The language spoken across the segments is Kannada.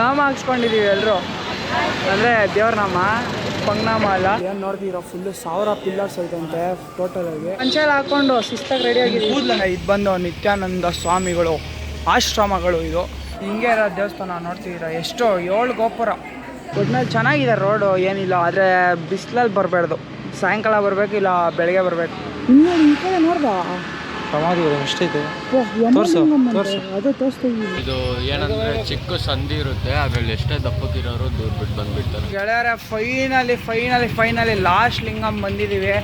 ನಾಮ ಹಾಕ್ಸ್ಕೊಂಡಿದೀವಿ ಎಲ್ಲರೂ ಅಂದರೆ ದೇವ್ರ ನಾಮ ಪಂಗ್ನಾಮ ಅಲ್ಲ ಏನು ನೋಡ್ತೀರಾ ಫುಲ್ಲು ಸಾವಿರ ಪಿಲ್ಲರ್ಸ್ ಐತಂತೆ ಟೋಟಲ್ ಆಗಿ. ಪಂಚೆಲ್ಲ ಹಾಕೊಂಡು ಶಿಸ್ತಾಗಿ ರೆಡಿ ಆಗಿದ್ದೀವಿ ಇದು ಬಂದು ನಿತ್ಯಾನಂದ ಸ್ವಾಮಿಗಳು ಆಶ್ರಮಗಳು ಇದು. ಹಿಂಗೆ ಇರೋ ದೇವಸ್ಥಾನ ನೋಡ್ತಿದ್ದೀರಾ ಎಷ್ಟೋ ಏಳು ಗೋಪುರ. ಒಟ್ನಲ್ಲಿ ಚೆನ್ನಾಗಿದೆ ರೋಡು ಏನಿಲ್ಲ ಆದರೆ ಬಿಸಿಲಲ್ಲಿ ಬರಬಾರ್ದು. ಸಾಯಂಕಾಲ ಬರಬೇಕು ಇಲ್ಲ ಬೆಳಗ್ಗೆ ಬರಬೇಕು. ಇನ್ನು ಈ ಕಡೆ ನೋಡ್ದ? ಸಮಾಧಿ ತೋರ್ಸು ಅದೇ ಇದೆ ಇದು ಏನಂದ್ರೆ ಚಿಕ್ಕ ಸಂಧಿ ಇರುತ್ತೆ ಅದ್ರಲ್ಲಿ ಎಷ್ಟೇ ದಪ್ಪಕ್ಕಿರೋರು ದೂರ ಬಿಟ್ಟು ಬಂದ್ಬಿಡ್ತಾರೆ ಗೆಳೆಯರ finally finally finally last lingam ಬಂದಿದ್ದೀವಿ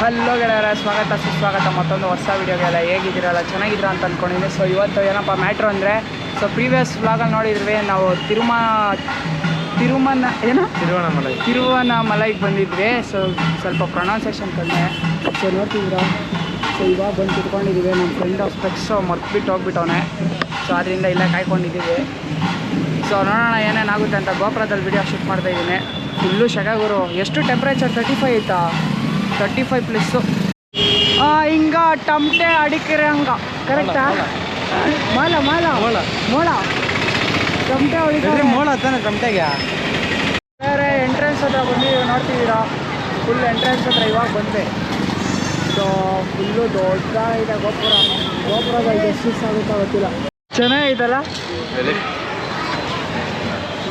ಹಲೋ ಗೆಳೆಯರ ಸ್ವಾಗತ ಸುಸ್ವಾಗತ ಮತ್ತೊಂದು ಹೊಸ ವೀಡಿಯೋಗೆಲ್ಲ ಹೇಗಿದ್ದೀರಲ್ಲ ಚೆನ್ನಾಗಿದ್ದೀರಾ ಅಂತ ಅಂದ್ಕೊಂಡಿದ್ದೀನಿ ಸೊ ಇವತ್ತು ಏನಪ್ಪ ಮ್ಯಾಟ್ರ್ ಅಂದರೆ ಸೊ ಪ್ರೀವಿಯಸ್ ವ್ಲಾಗಲ್ಲಿ ನೋಡಿದ್ವಿ ನಾವು ತಿರುಮ ತಿರುಮನ ಏನು ತಿರುವನಮಲೈ ತಿರುವನಮಲೈಗೆ ಬಂದಿದ್ವಿ ಸೊ ಸ್ವಲ್ಪ ಪ್ರೊನೌನ್ಸೇಷನ್ ಕಡಿಮೆ ಸೊ ನೋಡ್ತಿದ್ದೀರಾ ಸೊ ಇವಾಗ ಬಂದು ಕುತ್ಕೊಂಡಿದ್ದೀವಿ. ನಮ್ಮ ಫ್ರೆಂಡ್ ಸ್ಪೆಕ್ಸ್ ಮರ್ತ್ಬಿಟ್ಟು ಹೋಗ್ಬಿಟ್ಟವನೆ. ಸೊ ಅದರಿಂದ ಇಲ್ಲೇ ಕಾಯ್ಕೊಂಡಿದ್ದೀವಿ. ಸೊ ನೋಡೋಣ ಏನೇನಾಗುತ್ತೆ ಅಂತ ಗೋಪುರದಲ್ಲಿ ವಿಡಿಯೋ ಶೂಟ್ ಮಾಡ್ತಾ ಇದ್ದೀನಿ. ಫುಲ್ಲು ಶೆಗಗುರು ಎಷ್ಟು ಟೆಂಪ್ರೇಚರ್ ತರ್ಟಿ ಫೈವ್ ಐತಾ ತರ್ಟಿ ಫೈವ್ ಪ್ಲಸ್ಸು ಹಿಂಗ ಟಮಟೆ ಅಡಿಕೆರೆ ಹಂಗ. ಕರೆಕ್ಟಾ ಮಾಲ ಮಾಲ ಮೋಳ. ಮೋಳ. ಟಮಟೆ ಅಡಿಕೆ ಮೋಳ ತಾನೆ ಟಮಟೆಗೆ. ಬೇರೆ ಎಂಟ್ರೆನ್ಸ್ ಹತ್ರ ಬಂದು ನೋಡ್ತಿದ್ದೀರಾ? ಫುಲ್ ಎಂಟ್ರೆನ್ಸ್ ಹತ್ರ ಇವಾಗ ಬಂದೆ. ಸೊ ಫುಲ್ಲು ದೊಡ್ಡದಾಗಿದೆ ಗೋಪುರ. ಗೋಪುರದ ಎಷ್ಟು ಆಗುತ್ತಾ ಗೊತ್ತಿಲ್ಲ. ಚೆನ್ನಾಗೈತಲ್ಲ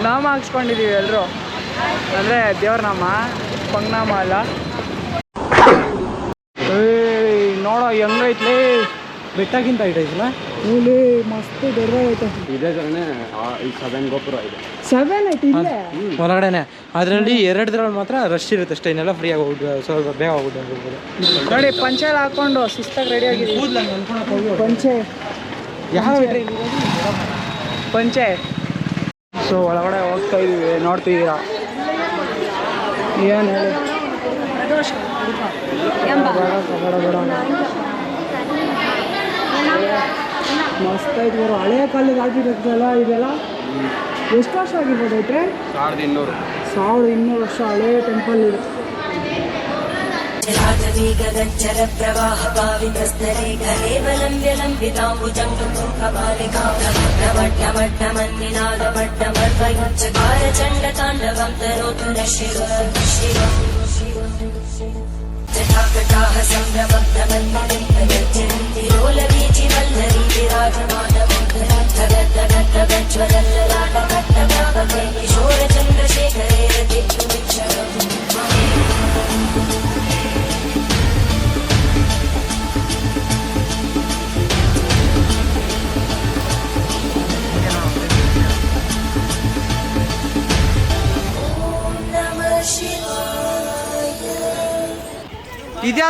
ನಾಮ ಹಾಕ್ಸ್ಕೊಂಡಿದ್ದೀವಿ ಎಲ್ಲರೂ ಅಂದರೆ ದೇವ್ರ ನಾಮ ಪಂಗ್ನಾಮ ಅಲ್ಲ ನೋಡೋ ಹೆಂಗೈತ್ಲಿ. ಬೆಟ್ಟಕ್ಕಿಂತ ಐಟ ಇದಲ್ಲ ಕೂಲಿ ಮಸ್ತ್ ದೊಡ್ಡದಾಗೈತೆ. ಇದೇ ಥರನೇ ಈ ಸೆವೆನ್ ಗೋಪುರ ಇದೆ. ಸೆವೆನ್ ಐತಿ ಇಲ್ಲೇ? ಹೊರಗಡೆನೆ. ಅದರಲ್ಲಿ ಎರಡು ದಿನ ಮಾತ್ರ ರಶ್ ಇರುತ್ತೆ ಅಷ್ಟೇ ಇನ್ನೆಲ್ಲ ಫ್ರೀ ಆಗೋಗ್ಬಿಟ್ಟು ಸ್ವಲ್ಪ ಬೇಗ ಹೋಗ್ಬಿಟ್ಟು ನೋಡಿ ಪಂಚೆ ಹಾಕೊಂಡು ಶಿಸ್ತಾಗಿ ರೆಡಿ ಆಗಿದೆ ಪಂಚೆ. ಯಾವ ಪಂಚೆ. ಸೊ ಒಳಗಡೆ ಹೋಗ್ತಾ ಇದೀವಿ ನೋಡ್ತಿದ್ದೀರಾ? ಏನು ಹೇಳಿ? ಬೇಡ, ಬೇಡ, ಬೇಡ. ಮಸ್ತ್ ಐತಿ ಗುರು ಹಳೆ ಕಾಲದ ಆಗಿರುತ್ತಲ್ಲ ಇದೆಲ್ಲ ಎಷ್ಟು ವರ್ಷ ಆಗಿರ್ಬೋದು ಐತೆ ಸಾವಿರದ ಇನ್ನೂರು ಸಾವಿರದ ಇನ್ನೂರು ವರ್ಷ ಹಳೆ ಟೆಂಪಲ್ ಇದೆ गगच्चर प्रवाह पावितस्तरे कलेवलं व्यलम्बिताम्बुजङ्गमन्निनादपट्टमर्वयुच्चकार चण्डताण्डवं तनोतु न രാജനാഥകാഹ സംരബദ്ധമന്ദിരം തിരോലവീചി വല്ലവീതി രാജമാധവജ്വലരാട ഭട്ട കിശോര ചന്ദ്രശേഖരേ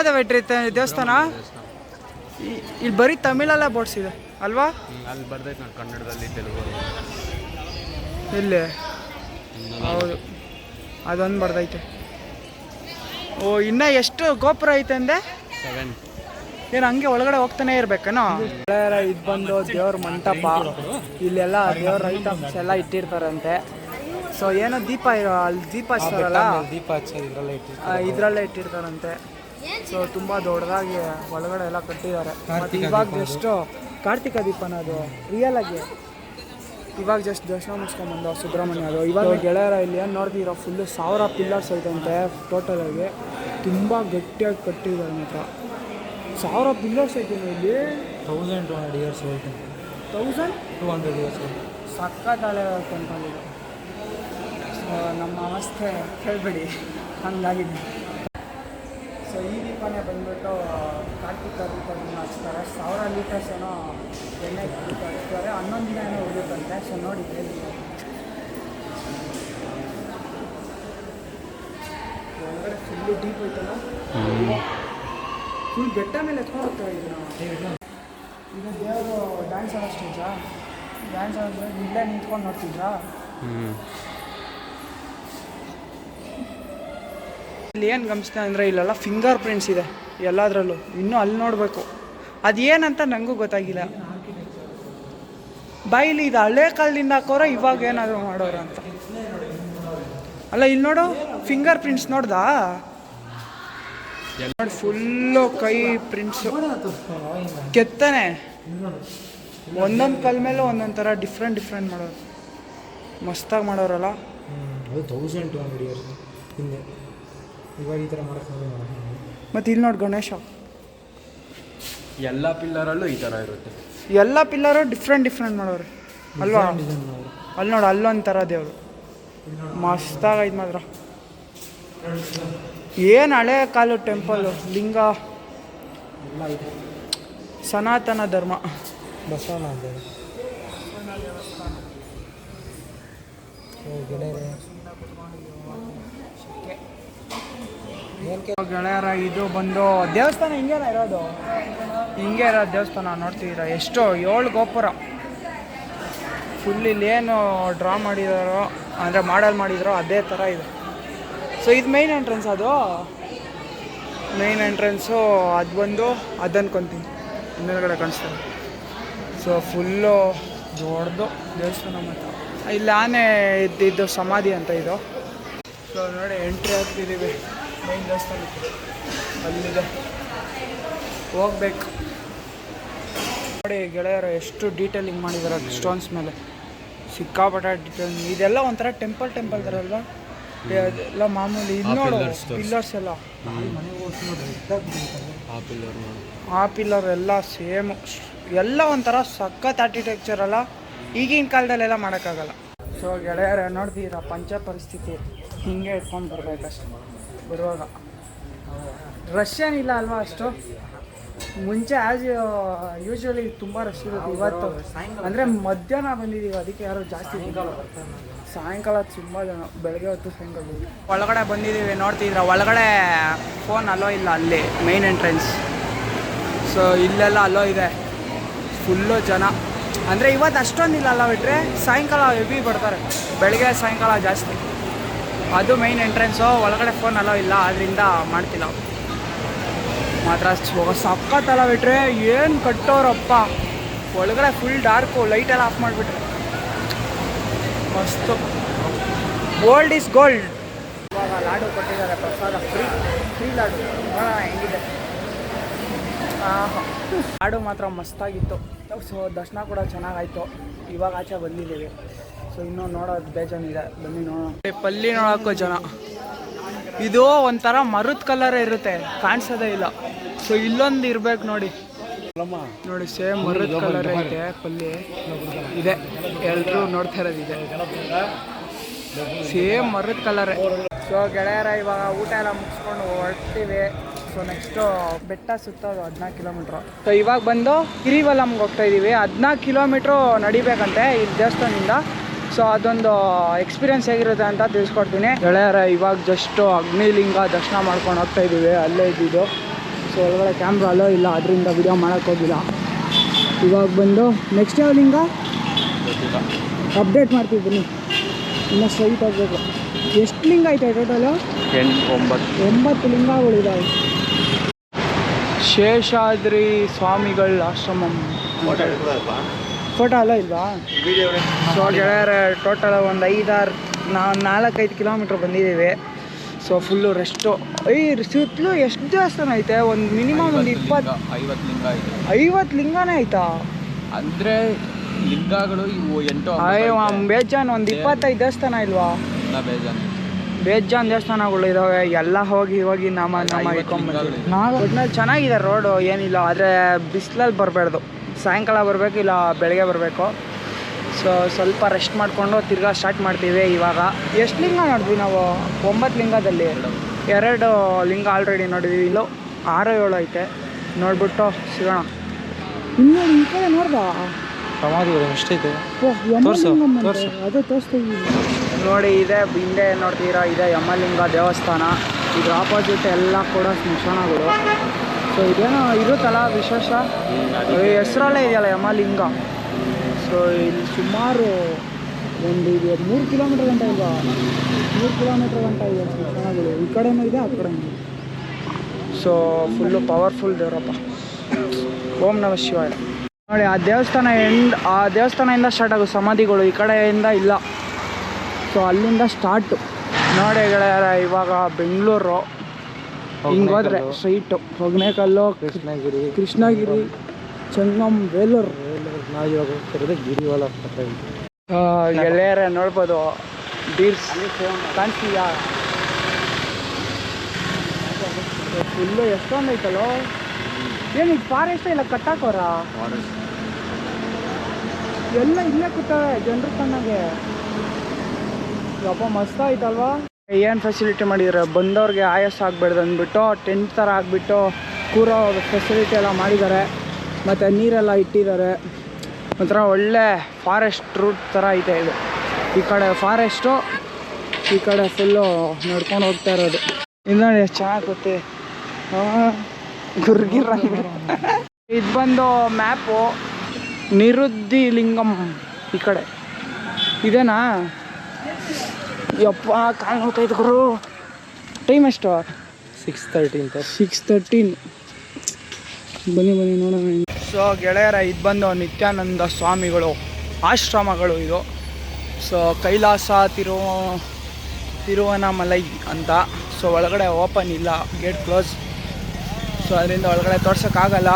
ಇದ್ಯಾವ್ದು ಬಿಟ್ರಿ ದೇವಸ್ಥಾನ? ಇಲ್ಲಿ ಬರೀ ತಮಿಳಲ್ಲೇ ಬೋಡ್ಸಿದೆ ಇದೆ ಅಲ್ವಾ ಅಲ್ಲಿ ಬರ್ದೈತೆ ನಾನು ಕನ್ನಡದಲ್ಲಿ ತೆಲುಗು. ಇಲ್ಲಿ? ಹೌದು. ಅದೊಂದು ಬರ್ದೈತೆ. ಓ ಇನ್ನ ಎಷ್ಟು ಗೋಪುರ ಐತೆ ಅಂದೆ? ಸೆವೆನ್ ಏನು ಹಂಗೆ ಒಳಗಡೆ ಹೋಗ್ತಾನೆ ಇರ್ಬೇಕೇನೋ? ಇದು ಬಂದು ದೇವ್ರ ಮಂಟಪ ಇಲ್ಲೆಲ್ಲ ದೇವ್ರ ಐಟಮ್ಸ್ ಎಲ್ಲ ಇಟ್ಟಿರ್ತಾರಂತೆ. ಸೊ ಏನೋ ದೀಪ ಇರೋ ಅಲ್ಲಿ ದೀಪ ಹಚ್ತಾರಲ್ಲ? ದೀಪ ಹಚ್ಚ ಇದ್ರಲ್ಲೇ ಇಟ್ಟಿರ್ತಾರಂತೆ. ಸೊ ತುಂಬಾ ದೊಡ್ಡದಾಗಿ ಒಳಗಡೆ ಎಲ್ಲ ಕಟ್ಟಿದ್ದಾರೆ. ಮತ್ತೆ ಇವಾಗ ಎಷ್ಟು ಜಸ್ಟ್ ಕಾರ್ತಿಕ ದೀಪನ ಅದು ರಿಯಲ್ ಆಗಿ ಇವಾಗ ಜಸ್ಟ್ ದರ್ಶನ ಮುಗಿಸ್ಕೊಂಬಂದು ಸುಬ್ರಹ್ಮಣ್ಯ ಅದು ಇವಾಗ ಗೆಳೆಯರ ಇಲ್ಲಿ ಏನು ನೋಡ್ತಿರೋ ಫುಲ್ಲು ಸಾವಿರ ಪಿಲ್ಲರ್ಸ್ ಐತಂತೆ ಟೋಟಲ್ ಆಗಿ. ತುಂಬ ಗಟ್ಟಿಯಾಗಿ ಕಟ್ಟಿದ್ದಾರೆ ಮಾತ್ರ. ಸಾವಿರ ಪಿಲ್ಲರ್ಸ್ ಐತೆ ಇಲ್ಲಿ. Thousand two hundred years old thousand two hundred years old ನಮ್ಮ ಅವಸ್ಥೆ ಕೇಳಬೇಡಿ. ಹಂಗಾಗಿದೆ. ಈ ದೀಪನೇ ಬಂದ್ಬಿಟ್ಟು ಕಾರ್ತಿಕ ದೀಪದಿಂದ ಹಚ್ತಾರೆ. ಸಾವಿರ ಲೀಟರ್ಸ್ ಏನೋ ಎಣ್ಣೆ ಹಚ್ತಾರೆ ಹನ್ನೊಂದು ದಿನ ಏನೋ ಉಳಿಯುತ್ತಂತೆ. ಸೊ, ನೋಡಿ ಒಳಗಡೆ ಫುಲ್ಲು ಡೀಪ್ ಹೋಯ್ತಲ್ಲ ಫುಲ್ ಬೆಟ್ಟ ಮೇಲೆ ಎತ್ಕೊಂಡು ನಾವು ಈಗ ದೇವರು ಡ್ಯಾನ್ಸ್ ಆಡೋ ಸ್ಟೇಜಾ ಡ್ಯಾನ್ಸ್ ಆಡಿದ್ರೆ ಇಲ್ಲೇ ನಿಂತ್ಕೊಂಡು ನೋಡ್ತಿದ್ರಾ? ಇಲ್ಲಿ ಏನು ಗಮನಿಸ್ತಾ ಅಂದರೆ ಇಲ್ಲೆಲ್ಲ ಫಿಂಗರ್ ಪ್ರಿಂಟ್ಸ್ ಇದೆ ಎಲ್ಲದರಲ್ಲೂ. ಇನ್ನೂ ಅಲ್ಲಿ ನೋಡಬೇಕು. ಅದೇನಂತ ನನಗೂ ಗೊತ್ತಾಗಿಲ್ಲ. ಬಾಯಿಲಿ ಇದು ಹಳೆ ಕಾಲದಿಂದ ಹಾಕೋರ ಇವಾಗ ಏನಾದರೂ ಮಾಡೋರ ಅಂತ. ಅಲ್ಲ ಇಲ್ಲಿ ನೋಡು ಫಿಂಗರ್ ಪ್ರಿಂಟ್ಸ್ ನೋಡ್ದಾ? ನೋಡಿ ಫುಲ್ಲು ಕೈ ಪ್ರಿಂಟ್ಸ್ ಕೆತ್ತನೆ. ಒಂದೊಂದು ಕಲ್ ಮೇಲೆ ಒಂದೊಂದು ಥರ ಡಿಫ್ರೆಂಟ್ ಡಿಫ್ರೆಂಟ್ ಮಾಡೋರು. ಮಸ್ತಾಗಿ ಮಾಡೋರಲ್ಲ. ತೌಸಂಡ್ ಟು ಹಂಡ್ರೆಡ್ ಇಯರ್ಸ್ ಹಿಂದೆ. ಇವಾಗ ಈ ಥರ ಮಾಡೋಕ್ಕೆ ಮತ್ತು ಇಲ್ಲಿ ನೋಡಿ ಗಣೇಶ. ಎಲ್ಲ ಪಿಲ್ಲರಲ್ಲೂ ಈ ಥರ ಇರುತ್ತೆ. ಎಲ್ಲ ಪಿಲ್ಲರು ಡಿಫ್ರೆಂಟ್ ಡಿಫ್ರೆಂಟ್ ಮಾಡೋರು. ಅಲ್ವಾ? ಅಲ್ಲಿ ನೋಡು ಅಲ್ಲಿ ನೋಡಿ ಅಲ್ಲೊಂಥರ ದೇವರು. ಮಸ್ತಾಗೈತೆ ಮಾತ್ರ. ಏನು ಹಳೆ ಕಾಲು ಟೆಂಪಲ್ಲು ಲಿಂಗ. ಎಲ್ಲ ಇದೆ. ಸನಾತನ ಧರ್ಮ. ಬಸವನ ಅಂತ ಗೆಳೆಯರೆ, ಇದು ಬಂದು ದೇವಸ್ಥಾನ ಹಿಂಗೇನ ಇರೋದು? ಹಿಂಗೆ ಇರೋದು ದೇವಸ್ಥಾನ ನೋಡ್ತಿದ್ದೀರಾ? ಎಷ್ಟು ಏಳು ಗೋಪುರ. ಫುಲ್ ಇಲ್ಲಿ ಏನು ಡ್ರಾ ಮಾಡಿದಾರೋ, ಅಂದರೆ ಮಾಡಲ್ ಮಾಡಿದಾರೋ ಅದೇ ಥರ ಇದೆ. ಸೊ ಇದು ಮೈನ್ ಎಂಟ್ರೆನ್ಸ್ ಅದು? ಮೈನ್ ಎಂಟ್ರೆನ್ಸು ಅದು ಬಂದು ಅದು ಹಿಂದಿನಗಡೆ ಕಾಣಿಸ್ತಾರೆ ಸೊ ಫುಲ್ಲು ದೊಡ್ಡದು ದೇವಸ್ಥಾನ ಮತ್ತು ಇಲ್ಲಿ, ಆನೆ ಇದ್ದಿದ್ದು ಸಮಾಧಿ ಅಂತ ಇದು. ಸೊ ನೋಡಿ ಎಂಟ್ರಿ ಆಗ್ತಿದ್ದೀವಿ ಮೈನ್ ದೇವಸ್ಥಾನಕ್ಕೆ ಅಲ್ಲಿದೆ. ಹೋಗ್ಬೇಕು. ನೋಡಿ ಗೆಳೆಯರು ಎಷ್ಟು ಡೀಟೇಲಿಂಗ್ ಮಾಡಿದ್ದಾರೆ ಸ್ಟೋನ್ಸ್ ಮೇಲೆ. ಸಿಕ್ಕಾಪಟ್ಟೆ ಡೀಟೇಲಿಂಗ್ ಇದೆಲ್ಲ ಒಂಥರ ಟೆಂಪಲ್ ಟೆಂಪಲ್ ಥರ ಅಲ್ವಾ? ಎಲ್ಲ ಮಾಮೂಲಿ ಇದು ನೋಡು. ಪಿಲ್ಲರ್ಸ್ ಎಲ್ಲ. ಆ ಪಿಲ್ಲರ್ ಆ ಪಿಲ್ಲರ್ ಎಲ್ಲ ಸೇಮ್ ಎಲ್ಲ ಒಂಥರ ಸಖತ್ ಆರ್ಕಿಟೆಕ್ಚರ್ ಅಲ್ಲ. ಈಗಿನ ಕಾಲದಲ್ಲೆಲ್ಲ ಮಾಡೋಕ್ಕಾಗಲ್ಲ. ಸೊ ಗೆಳೆಯರ ನೋಡ್ತೀರಾ ಪಂಚ ಪರಿಸ್ಥಿತಿ. ಹಿಂಗೆ ಇಟ್ಕೊಂಡು ಬರ್ಬೇಕಷ್ಟೆ ಬರುವಾಗ. ರಶ್ ಏನಿಲ್ಲ ಅಲ್ವಾ ಅಷ್ಟು? ಮುಂಚೆ ಆ್ಯಸ್ ಯೂಶ್ವಲಿ ತುಂಬ ರಶ್ ಇರುತ್ತೆ ಇವತ್ತು. ಅಂದರೆ ಮಧ್ಯಾಹ್ನ ಬಂದಿದ್ದೀವಿ ಅದಕ್ಕೆ ಯಾರು ಜಾಸ್ತಿ. ಸಾಯಂಕಾಲ ತುಂಬ ಜನ, ಬೆಳಗ್ಗೆ ಹೊತ್ತು ಸಾಯಂಕಾಲ ಒಳಗಡೆ ಬಂದಿದ್ದೀವಿ ನೋಡ್ತಿದ್ರ? ಒಳಗಡೆ ಫೋನ್ ಅಲ್ಲೋ ಇಲ್ಲ ಅಲ್ಲಿ ಮೈನ್ ಎಂಟ್ರೆನ್ಸ್ ಸೊ ಇಲ್ಲೆಲ್ಲ ಅಲ್ಲೋ ಇದೆ. ಫುಲ್ಲು ಜನ. ಅಂದರೆ ಇವತ್ತು ಅಷ್ಟೊಂದಿಲ್ಲ ಅಲ್ಲ ಬಿಟ್ಟರೆ ಸಾಯಂಕಾಲ ಹೆವಿ ಬರ್ತಾರೆ. ಬೆಳಗ್ಗೆ ಸಾಯಂಕಾಲ ಜಾಸ್ತಿ. ಅದು ಮೈನ್ ಎಂಟ್ರೆನ್ಸು ಒಳಗಡೆ ಫೋನ್ ಅಲೋ ಇಲ್ಲ ಅದರಿಂದ ಮಾಡ್ತಿಲ್ಲ. ಮಾತ್ರ ಸಕ್ಕತ್ ಅಲ ಬಿಟ್ರೆ ಏನು ಕಟ್ಟೋರಪ್ಪ. ಒಳಗಡೆ ಫುಲ್ ಡಾರ್ಕು ಲೈಟೆಲ್ಲ ಆಫ್ ಮಾಡಿಬಿಟ್ರೆ. ಮಸ್ತು. ಗೋಲ್ಡ್ ಈಸ್ ಗೋಲ್ಡ್ ಇವಾಗ ಲಾಡು ಕೊಟ್ಟಿದ್ದಾರೆ, ಪ್ರಸಾದ. Free free laddu. ಹೆಂಗಿದೆ. ಲಾಡು ಮಾತ್ರ ಮಸ್ತಾಗಿತ್ತು. ಸೊ ದರ್ಶನ ಕೂಡ ಚೆನ್ನಾಗಾಯ್ತು. ಇವಾಗ ಆಚೆ ಬಂದಿದ್ದೀವಿ. ಸೊ ಇನ್ನೂ ನೋಡೋದು ಬೇಜಾನಿದೆ. ಬನ್ನಿ ನೋಡೋಣ. ಪಲ್ಲಿ ನೋಡೋಕ್ಕೂ ಜನ. ಇದು ಒಂಥರ ಮರದ ಕಲರ್ ಇರುತ್ತೆ. ಕಾಣಿಸೋದೇ ಇಲ್ಲ. ಸೊ ಇಲ್ಲೊಂದು ಇರ್ಬೇಕು ನೋಡಿ. ನೋಡಿ ಸೇಮ್ ಮರದ ಕಲರ್ ಐತೆ ಪಲ್ಲಿ. ಇದೆ. ಎಲ್ಲರೂ ನೋಡ್ತಾ ಇರೋದು ಇದೆ. ಸೇಮ್ ಮರದ ಕಲರ್ ಸೊ ಗೆಳೆಯರ, ಇವಾಗ ಊಟ ಎಲ್ಲ ಮುಗಿಸ್ಕೊಂಡು ಹೊರಡ್ತೀವಿ ಸೊ ನೆಕ್ಸ್ಟು ಬೆಟ್ಟ ಸುತ್ತೋದು ಹದಿನಾಲ್ಕು ಕಿಲೋಮೀಟ್ರು ಸೊ ಇವಾಗ ಬಂದು ಕಿರಿವಲ್ಲಮ್ಗೆ ಹೋಗ್ತಾ ಇದ್ದೀವಿ ಹದಿನಾಲ್ಕು ಕಿಲೋಮೀಟ್ರು ನಡಿಬೇಕಂತೆ, ಇಲ್ಲಿ ದೇವಸ್ಥಾನದಿಂದ. ಸೊ ಅದೊಂದು ಎಕ್ಸ್ಪೀರಿಯನ್ಸ್ ಹೇಗಿರುತ್ತೆ ಅಂತ ತಿಳಿಸ್ಕೊಡ್ತೀನಿ. ಗೆಳೆಯರ ಇವಾಗ ಜಸ್ಟ್ ಅಗ್ನಿಲಿಂಗ ದರ್ಶನ ಮಾಡ್ಕೊಂಡು ಹೋಗ್ತಾ ಇದ್ದೀವಿ, ಅಲ್ಲೇ ಇದ್ದಿದ್ದು. ಸೊ ಒಳಗಡೆ ಕ್ಯಾಮ್ರಾ ಅಲ್ಲೋ ಇಲ್ಲ, ಅದರಿಂದ ವಿಡಿಯೋ ಮಾಡೋಕ್ಕೋಗಿಲ್ಲ ಇವಾಗ ಬಂದು ನೆಕ್ಸ್ಟ್ ಯಾವ ಲಿಂಗ? ಅಪ್ಡೇಟ್ ಮಾಡ್ತಿದ್ದೀನಿ ಇನ್ನು ಸ್ಟ್ರೈಟ್ ಆಗಬೇಕು. ಎಷ್ಟು ಲಿಂಗ ಐತೆ ಟೋಟಲು ಒಂಬತ್ತು ಒಂಬತ್ತು ಲಿಂಗಗಳಿದಾವೆ. ಶೇಷಾದ್ರಿ ಸ್ವಾಮಿಗಳ ಆಶ್ರಮ ಫೋಟೋ ಅಲ್ಲ ಇಲ್ವಾ? ಸೊ ಗೆಳೆಯರ ಟೋಟಲ್ ಒಂದು ಐದಾರು ನಾವು ನಾಲ್ಕೈದು ಕಿಲೋಮೀಟ್ರ್ ಬಂದಿದ್ದೀವಿ. ಸೊ ಫುಲ್ಲು ರೆಸ್ಟು ಐ ಸುತ್ತಲೂ ಎಷ್ಟು ದೇವಸ್ಥಾನ ಐತೆ? ಒಂದು ಮಿನಿಮಮ್ ಒಂದು ಇಪ್ಪತ್ತು ಐವತ್ತು ಲಿಂಗ ಐವತ್ತು ಲಿಂಗನೇ ಆಯ್ತಾ ಅಂದರೆ ಲಿಂಗಗಳು ಇವು ಎಂಟು ಅಯ್ಯೋ ಬೇಜಾನ್ ಒಂದು ಇಪ್ಪತ್ತೈದು ದೇವಸ್ಥಾನ ಇಲ್ವಾ? ಬೇಜಾನ್ ಬೇಜಾನ್ ದೇವಸ್ಥಾನಗಳು ಇದಾವೆ. ಎಲ್ಲ ಹೋಗಿ ಹೋಗಿ ನಮ್ಮ ನಮ್ಮ ಲಿಂಗಗಳಿದೆ. ನಾವು ಚೆನ್ನಾಗಿದೆ ರೋಡು ಏನಿಲ್ಲ. ಆದರೆ ಬಿಸಿಲಲ್ಲಿ ಬರಬಾರ್ದು. ಸಾಯಂಕಾಲ ಬರಬೇಕು ಇಲ್ಲ ಬೆಳಗ್ಗೆ ಬರಬೇಕು. ಸೊ ಸ್ವಲ್ಪ ರೆಸ್ಟ್ ಮಾಡಿಕೊಂಡು ತಿರ್ಗಾ ಸ್ಟಾರ್ಟ್ ಮಾಡ್ತೀವಿ ಇವಾಗ. ಎಷ್ಟು ಲಿಂಗ ನೋಡಿದ್ವಿ ನಾವು? ಒಂಬತ್ತು ಲಿಂಗದಲ್ಲಿ. ಎರಡು ಲಿಂಗ ಆಲ್ರೆಡಿ ನೋಡಿದ್ವಿ. ಇಲ್ಲೋ ಆರು ಏಳು ಐತೆ. ನೋಡ್ಬಿಟ್ಟು ಸಿಗೋಣ. ಇನ್ನು ಈ ಕಡೆ ನೋಡ್ದಾ? ಎಷ್ಟೈತೆ. ಅದೇ ತೋರಿಸ್ತೀವಿ. ನೋಡಿ ಇದೆ ಹಿಂದೆ ನೋಡ್ತೀರಾ ಇದೆ ಯಮಲಿಂಗ ದೇವಸ್ಥಾನ. ಇದ್ರ ಆಪೋಸಿಟ್ ಎಲ್ಲ ಕೂಡ ಸ್ಮಶಾನಗಳು. ಸೊ ಇದೇನೋ ಇರುತ್ತಲ್ಲ ವಿಶೇಷ? ಹೆಸರಲ್ಲೇ ಇದೆಯಲ್ಲ ಯಮಲಿಂಗ. ಸೊ ಇಲ್ಲಿ ಸುಮಾರು ಒಂದು ಇದೆ ಮೂರು ಕಿಲೋಮೀಟರ್ ಗಂಟ ಇಲ್ವಾ ಮೂರು ಕಿಲೋಮೀಟರ್ ಗಂಟ ಇದೆ ಸ್ಮಶಾನಗಳು. ಈ ಕಡೆನೂ ಇದೆ ಆ ಕಡೆ ಇದೆ. ಸೊ ಫುಲ್ಲು ಪವರ್ಫುಲ್ ದೇವರಪ್ಪ. ಓಂ ನಮ ಶಿವಾಯ. ನೋಡಿ ಆ ದೇವಸ್ಥಾನ ಎಂಡ್ ಆ ದೇವಸ್ಥಾನದಿಂದ ಸ್ಟಾರ್ಟ್ ಆಗೋ ಸಮಾಧಿಗಳು ಈ ಕಡೆಯಿಂದ ಇಲ್ಲ. ಸೊ ಅಲ್ಲಿಂದ ಸ್ಟಾರ್ಟು ನೋಡಿ ಗೆಳೆಯರ ಇವಾಗ ಬೆಂಗಳೂರು. ಹಿಂಗೆ ಹೋದ್ರೆ ಸ್ಟ್ರೈಟು ಹೊಗ್ನೇಕಲ್ಲು. ಕೃಷ್ಣಗಿರಿ. ಕೃಷ್ಣಗಿರಿ ಚಂಗಮ್ ಬೇಲೂರು ನಾವು ಇವಾಗ ಹೋಗ್ತಿರೋದು ಗಿರಿವಲ ಗೆಳೆಯರ ನೋಡ್ಬೋದು. ಡೀರ್ಸ್ ಕಾಣಿಸ್ತೀಯಾ ಫುಲ್ಲು ಎಷ್ಟೊಂದು ಐತಲ್ಲೋ? ಏನು ಈಗ ಫಾರೆಸ್ಟ್ ಇಲ್ಲ ಕಟ್ಟಾಕೋರ? ಎಲ್ಲ ಇಲ್ಲೇ ಕೂತವೆ ಜನರು ಕಣ್ಣಾಗೆ ಯಪ್ಪ, ಮಸ್ತ್ ಆಯ್ತಲ್ವಾ? ಏನು ಫೆಸಿಲಿಟಿ ಮಾಡಿದ್ದಾರೆ ಬಂದವ್ರಿಗೆ ಆಯಾಸ ಆಗ್ಬಾರ್ದು ಅಂದ್ಬಿಟ್ಟು ಟೆಂಟ್ ಥರ ಆಗಿಬಿಟ್ಟು ಕೂರೋ ಫೆಸಿಲಿಟಿ ಎಲ್ಲ ಮಾಡಿದ್ದಾರೆ. ಮತ್ತು ನೀರೆಲ್ಲ ಇಟ್ಟಿದ್ದಾರೆ. ಒಂಥರ ಒಳ್ಳೆ ಫಾರೆಸ್ಟ್ ರೂಟ್ ಥರ ಐತೆ ಇದು. ಈ ಕಡೆ ಫಾರೆಸ್ಟು ಈ ಕಡೆ ಫುಲ್ಲು ನಡ್ಕೊಂಡು ಹೋಗ್ತಾ ಇರೋದು. ಇನ್ನೊಂದು ಚೆನ್ನಾಗಿ ಗೊತ್ತಿ. ಗುರ್ಗಿರ್ ಇದು ಬಂದು ಮ್ಯಾಪು ನಿರುದ್ದಿ ಲಿಂಗಂ ಈ ಕಡೆ. ಇದೇನಾ? ಯಪ್ಪ ಕಾಲು ನೋಡ್ತೈತೆ ಗುರು. ಟೈಮ್ ಎಷ್ಟು? ಸಿಕ್ಸ್ ತರ್ಟಿ ಅಂತ ಸಿಕ್ಸ್ ತರ್ಟೀನ್ ಬನ್ನಿ ಬನ್ನಿ ನೋಡೋಣ. ಸೊ ಗೆಳೆಯರ ಇದು ಬಂದು ನಿತ್ಯಾನಂದ ಸ್ವಾಮಿಗಳು ಆಶ್ರಮಗಳು ಇದು. ಸೊ ಕೈಲಾಸ ತಿರು ತಿರುವನಮಲೈ ಅಂತ. ಸೊ ಒಳಗಡೆ ಓಪನ್ ಇಲ್ಲ ಗೇಟ್ ಕ್ಲೋಸ್ ಸೊ ಅದರಿಂದ ಒಳಗಡೆ ತೋರ್ಸೋಕ್ಕಾಗಲ್ಲ.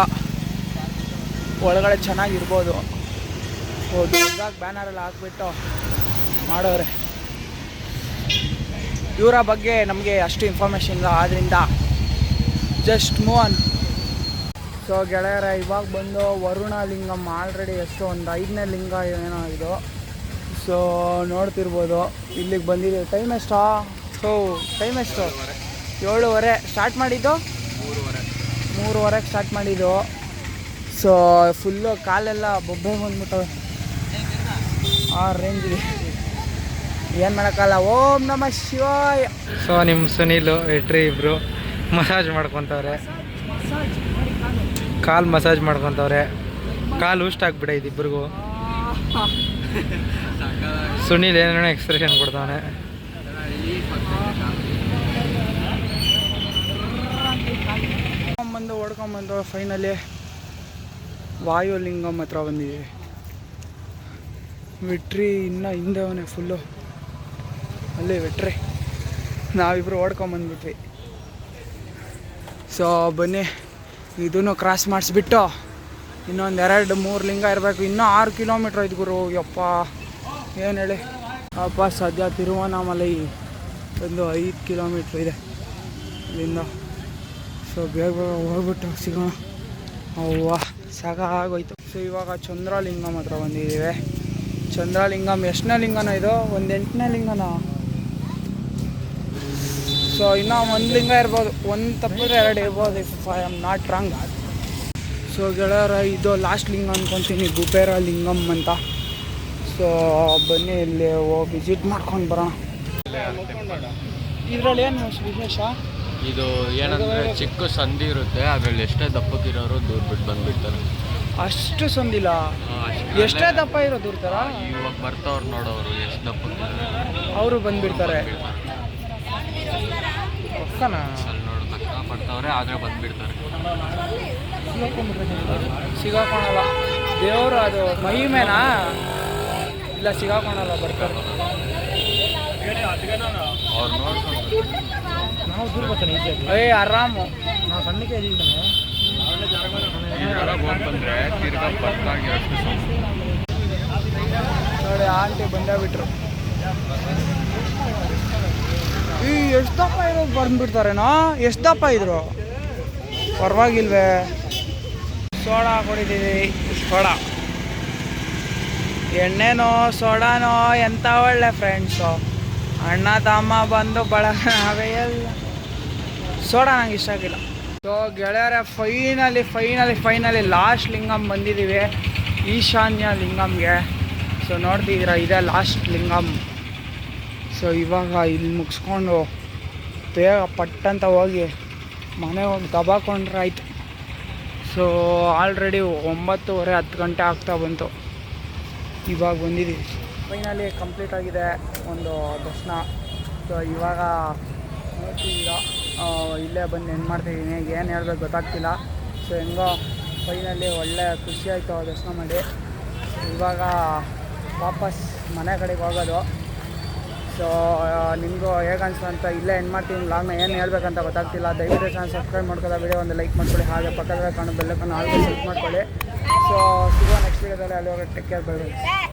ಒಳಗಡೆ ಚೆನ್ನಾಗಿರ್ಬೋದು. ದೊಡ್ಡದಾಗಿ ಬ್ಯಾನರೆಲ್ಲ ಹಾಕ್ಬಿಟ್ಟು ಮಾಡೋರೆ. ಇವರ ಬಗ್ಗೆ ನಮಗೆ ಅಷ್ಟು ಇನ್ಫಾರ್ಮೇಷನ್ ಇಲ್ಲ ಆದ್ದರಿಂದ ಜಸ್ಟ್ ಮೂವ್ ಆನ್ ಸೊ ಗೆಳೆಯರ, ಇವಾಗ ಬಂದು ವರುಣ ಲಿಂಗಮ್ಮ ಆಲ್ರೆಡಿ ಎಷ್ಟು ಒಂದು ಐದನೇ ಲಿಂಗ ಏನೋ ಇದು. ಸೊ ನೋಡ್ತಿರ್ಬೋದು. ಇಲ್ಲಿಗೆ ಬಂದಿದೆ. ಟೈಮ್ ಎಷ್ಟಾ? ಸೊ ಟೈಮ್ ಎಷ್ಟು? ಏಳುವರೆ. ಸ್ಟಾರ್ಟ್ ಮಾಡಿದ್ದು? ಮೂರುವರೆಗೆ ಸ್ಟಾರ್ಟ್ ಮಾಡಿದ್ದು. ಸೊ ಫುಲ್ಲು ಕಾಲೆಲ್ಲ ಬೊಬ್ಬೆ ಬಂದ್ಬಿಟ್ಟವೆ. ಆ ರೇಂಜ್ ಇದೆ ಏನು ಮಾಡೋಕ್ಕಲ್ಲ? ಓಂ ನಮ ಶಿವಾಯ. ಸೊ ನಿಮ್ಮ ಸುನಿಲ್ ಇಟ್ರಿ ಇಬ್ರು ಮಸಾಜ್ ಮಾಡ್ಕೊತವ್ರೆ. ಕಾಲು ಮಸಾಜ್ ಮಾಡ್ಕೊತವ್ರೆ. ಕಾಲು ಉಷ್ಟ ಆಗ್ಬಿಡ ಇಬ್ರಿಗೂ ಸುನೀಲ್ ಏನೇನೋ ಎಕ್ಸ್ಪ್ರೆಷನ್ ಕೊಡ್ತಾನೆ ಬಂದು ಹೊಡ್ಕೊಂಬಂದು ಫೈನಲಿ ವಾಯುಲಿಂಗಮ್ ಹತ್ರ ಬಂದಿದ್ದೀವಿ ವಿಟ್ರಿ ಇನ್ನೂ ಹಿಂದೆ ಅವನೇ ಫುಲ್ಲು ಅಲ್ಲೇ ಬಿಟ್ರೆ ನಾವಿಬ್ಬರು ಓಡ್ಕೊಂಬಂದ್ಬಿಟ್ವಿ. ಸೊ ಬನ್ನಿ, ಇದನ್ನು ಕ್ರಾಸ್ ಮಾಡಿಸ್ಬಿಟ್ಟು ಇನ್ನೊಂದು ಎರಡು ಮೂರು ಲಿಂಗ ಇರಬೇಕು, ಇನ್ನೂ ಆರು ಕಿಲೋಮೀಟ್ರ್ ಐದು ಗುರು. ಯಪ್ಪ, ಏನು ಹೇಳಿ? ಅಪ್ಪ, ಸದ್ಯ ತಿರುವನಾಮಲೈ ಒಂದು ಐದು ಕಿಲೋಮೀಟ್ರ್ ಇದೆ ಇಲ್ಲಿಂದ. ಸೊ ಬೇಗ ಬೇಗ ಹೋಗ್ಬಿಟ್ಟು ಸಿಗೋಣ. ಅವ್ವ ಸಾಕಾಗೋಯ್ತು ಸೊ ಇವಾಗ ಚಂದ್ರಲಿಂಗಮ್ ಹತ್ರ ಬಂದಿದ್ದೀವಿ. ಚಂದ್ರಲಿಂಗಮ್ ಎಷ್ಟನೇ ಲಿಂಗನ ಇದು? ಒಂದು ಎಂಟನೇ ಲಿಂಗನ? ಸೊ ಇನ್ನೂ ಒಂದು ಲಿಂಗ ಇರ್ಬೋದು ಒಂದು ತಪ್ಪಿದ್ರೆ ಎರಡು ಇರ್ಬೋದು if I am not wrong so ಗೆಳೆಯರ ಇದು ಲಾಸ್ಟ್ ಲಿಂಗ ಅಂದ್ಕೊತೀನಿ ಗುಬೇರ ಲಿಂಗಮ್ ಅಂತ. ಸೊ ಬನ್ನಿ ಇಲ್ಲಿ ಹೋಗಿ ವಿಸಿಟ್ ಮಾಡ್ಕೊಂಡು ಬರೋಣ. ಇದರಲ್ಲಿ ಏನು ವಿಶೇಷ? ಇದು ಏನಂದ್ರೆ ಚಿಕ್ಕ ಸಂಧಿ ಇರುತ್ತೆ ಅದ್ರಲ್ಲಿ ಎಷ್ಟೇ ದಪ್ಪಕ್ಕಿರೋರು ದೂರ ಬಿಟ್ಟು ಬಂದ್ಬಿಡ್ತಾರೆ. ಅಷ್ಟು ಸಂದಿಲ್ಲ ಎಷ್ಟೇ ದಪ್ಪ ಇರೋದು ಇರ್ತಾರ ಇವಾಗ ಬರ್ತಾವ್ರು ನೋಡೋರು ಎಷ್ಟು ದಪ್ಪ ಅವರು ಬಂದ್ಬಿಡ್ತಾರೆ. ಅಲ್ಲಿ ನೋಡು ಕಷ್ಟ ಪಡ್ತಾವ್ರೆ ಆದ್ರೆ ಬಂದ್ಬಿಡ್ತಾರೆ. ಸಿಗಾಕೊಳಲ್ಲ ದೇವರು ಅದು ಮಹಿಮೆನಾ? ಇಲ್ಲ ಸಿಗಾಕೊಳಲ್ಲ ಬರ್ತಾರೆ. ಅವ್ರು ನೋಡ್ಕೊಂಡು ನಾವು ದೂರ ಬರ್ತಾನೆ ಏ ಆರಾಮು. ನಾವು ಸಣ್ಣಕ್ಕೆ ಇದ್ದೀವಿ ಈ ಒಳಗೆ ಹೋಗಿ ಬಂದ್ರೆ ತಿರ್ಗಾ ಬರ್ತಾಗಿ ಅಷ್ಟು ನೋಡಿ ಆಂಟಿ ಬಂದೇ ಬಿಟ್ರು. ಈ ಎಷ್ಟು ದಪ್ಪ ಇರೋದು ಬಂದ್ಬಿಡ್ತಾರೇನೋ? ಎಷ್ಟು ದಪ್ಪ ಇದ್ರು? ಪರವಾಗಿಲ್ವೇ. ಸೋಡಾ ಕೊಡಿದ್ದೀವಿ. ಸೋಡಾ. ಎಣ್ಣೆನೋ, ಸೋಡಾನೋ ಎಂಥ ಒಳ್ಳೆ ಫ್ರೆಂಡ್ಸು. ಅಣ್ಣ, ತಮ್ಮ ಬಂದು ಬಳ ಎಲ್ಲ. ಸೋಡಾ ನಂಗೆ ಇಷ್ಟ ಆಗಿಲ್ಲ. ಸೊ ಗೆಳೆಯರ finally finally finally last lingam ಬಂದಿದ್ದೀವಿ ಈಶಾನ್ಯ ಲಿಂಗಮ್ಗೆ ಸೊ ನೋಡ್ತಿದ್ದೀರಾ, ಇದೇ ಲಾಸ್ಟ್ ಲಿಂಗಮ್ ಸೊ ಇವಾಗ ಇಲ್ಲಿ ಮುಗಿಸ್ಕೊಂಡು ಬೇಗ ಪಟ್ಟಂತ ಹೋಗಿ ಮನೆ ಹೋಗಿ ದಬಾಕೊಂಡ್ರೆ ಆಯಿತು. ಸೊ ಆಲ್ರೆಡಿ ಒಂಬತ್ತುವರೆ ಹತ್ತು ಗಂಟೆ ಆಗ್ತಾ ಬಂತು. ಇವಾಗ ಬಂದಿದ್ದೀವಿ. ಫೈನಲಿ ಕಂಪ್ಲೀಟ್ ಆಗಿದೆ ಒಂದು ದರ್ಶನ. ಸೊ ಇವಾಗ ನೋಡ್ತೀವಿ ಇಲ್ಲೇ ಬಂದು ಏನು ಮಾಡ್ತಿದ್ದೀನಿ, ಏನು ಹೇಳ್ಬೇಕು ಗೊತ್ತಾಗ್ತಿಲ್ಲ. ಸೊ ಹೆಂಗೋ ಫೈನಲಿ ಒಳ್ಳೆ ಖುಷಿ ಆಯಿತು ದರ್ಶನ ಮಾಡಿ. ಇವಾಗ ವಾಪಸ್ ಮನೆ ಕಡೆಗೆ ಹೋಗೋದು. ಸೊ ನಿಮಗೂ ಹೇಗೆ ಅನಿಸ್ತು ಅಂತ ಇಲ್ಲೇ ಏನು ಮಾಡ್ತೀನಿ. ಲಾಗ್ನ ಏನು ಹೇಳ್ಬೇಕಂತ ಗೊತ್ತಾಗ್ತಿಲ್ಲ. ದಯವಿಟ್ಟು ಚಾನಲ್ ಸಬ್ಸ್ಕ್ರೈಬ್ ಮಾಡ್ಕೊಳ್ಳೋ ವಿಡಿಯೋ ಒಂದು ಲೈಕ್ ಮಾಡ್ಕೊಳ್ಳಿ ಹಾಗೆ ಪಕ್ಕದಲ್ಲಿ ಕಾಣೋ ಬೆಲ್ಲಕ್ಕನ್ನು ಆಲ್ರೆಡಿ ಸೆಟ್ ಮಾಡ್ಕೊಳ್ಳಿ. ಸೊ ಸಿಗೋ ನೆಕ್ಸ್ಟ್ ವೀಡಿಯೋದಲ್ಲಿ ಅಲ್ಲಿ ಟೇಕ್ ಕೇರ್ ಬೈ